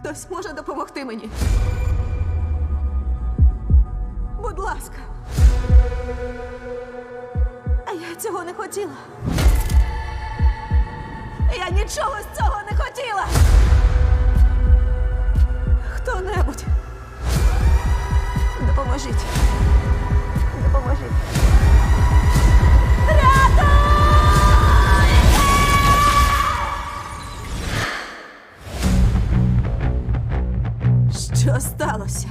Хтось може допомогти мені. Будь ласка. А я цього не хотіла. Я нічого з цього не хотіла. Хто-небудь. Допоможіть. Допоможіть. Що сталося?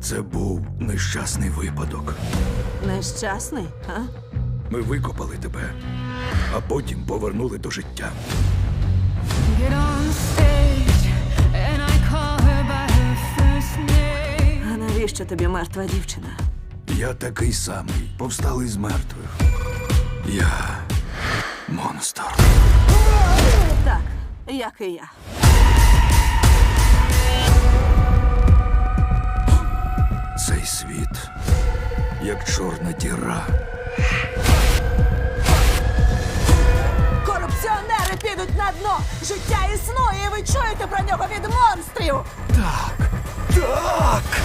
Це був нещасний випадок. Нещасний, а? Ми викопали тебе, а потім повернули до життя. А навіщо тобі мертва дівчина? Я такий самий, повсталий з мертвих. Я монстр. Так, як і я. Як чорна діра. Корупціонери підуть на дно! Життя існує, і ви чуєте про нього від монстрів! Так, так.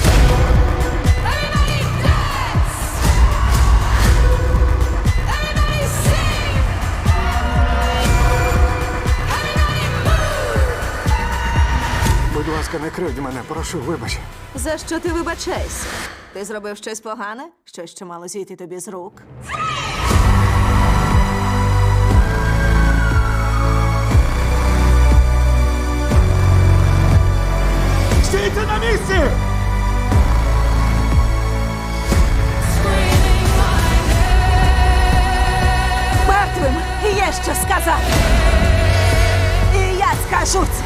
Ласка, не кривдь мене, прошу, вибач. За що ти вибачаєшся? Ти зробив щось погане? Щось, що мало зійти тобі з рук? Стійте на місці! Мертвим є що сказати! І я скажу це!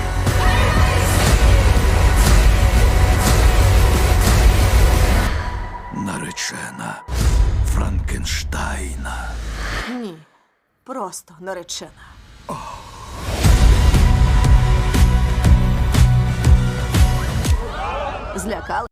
Наречена Франкенштайна. Ні, просто наречена.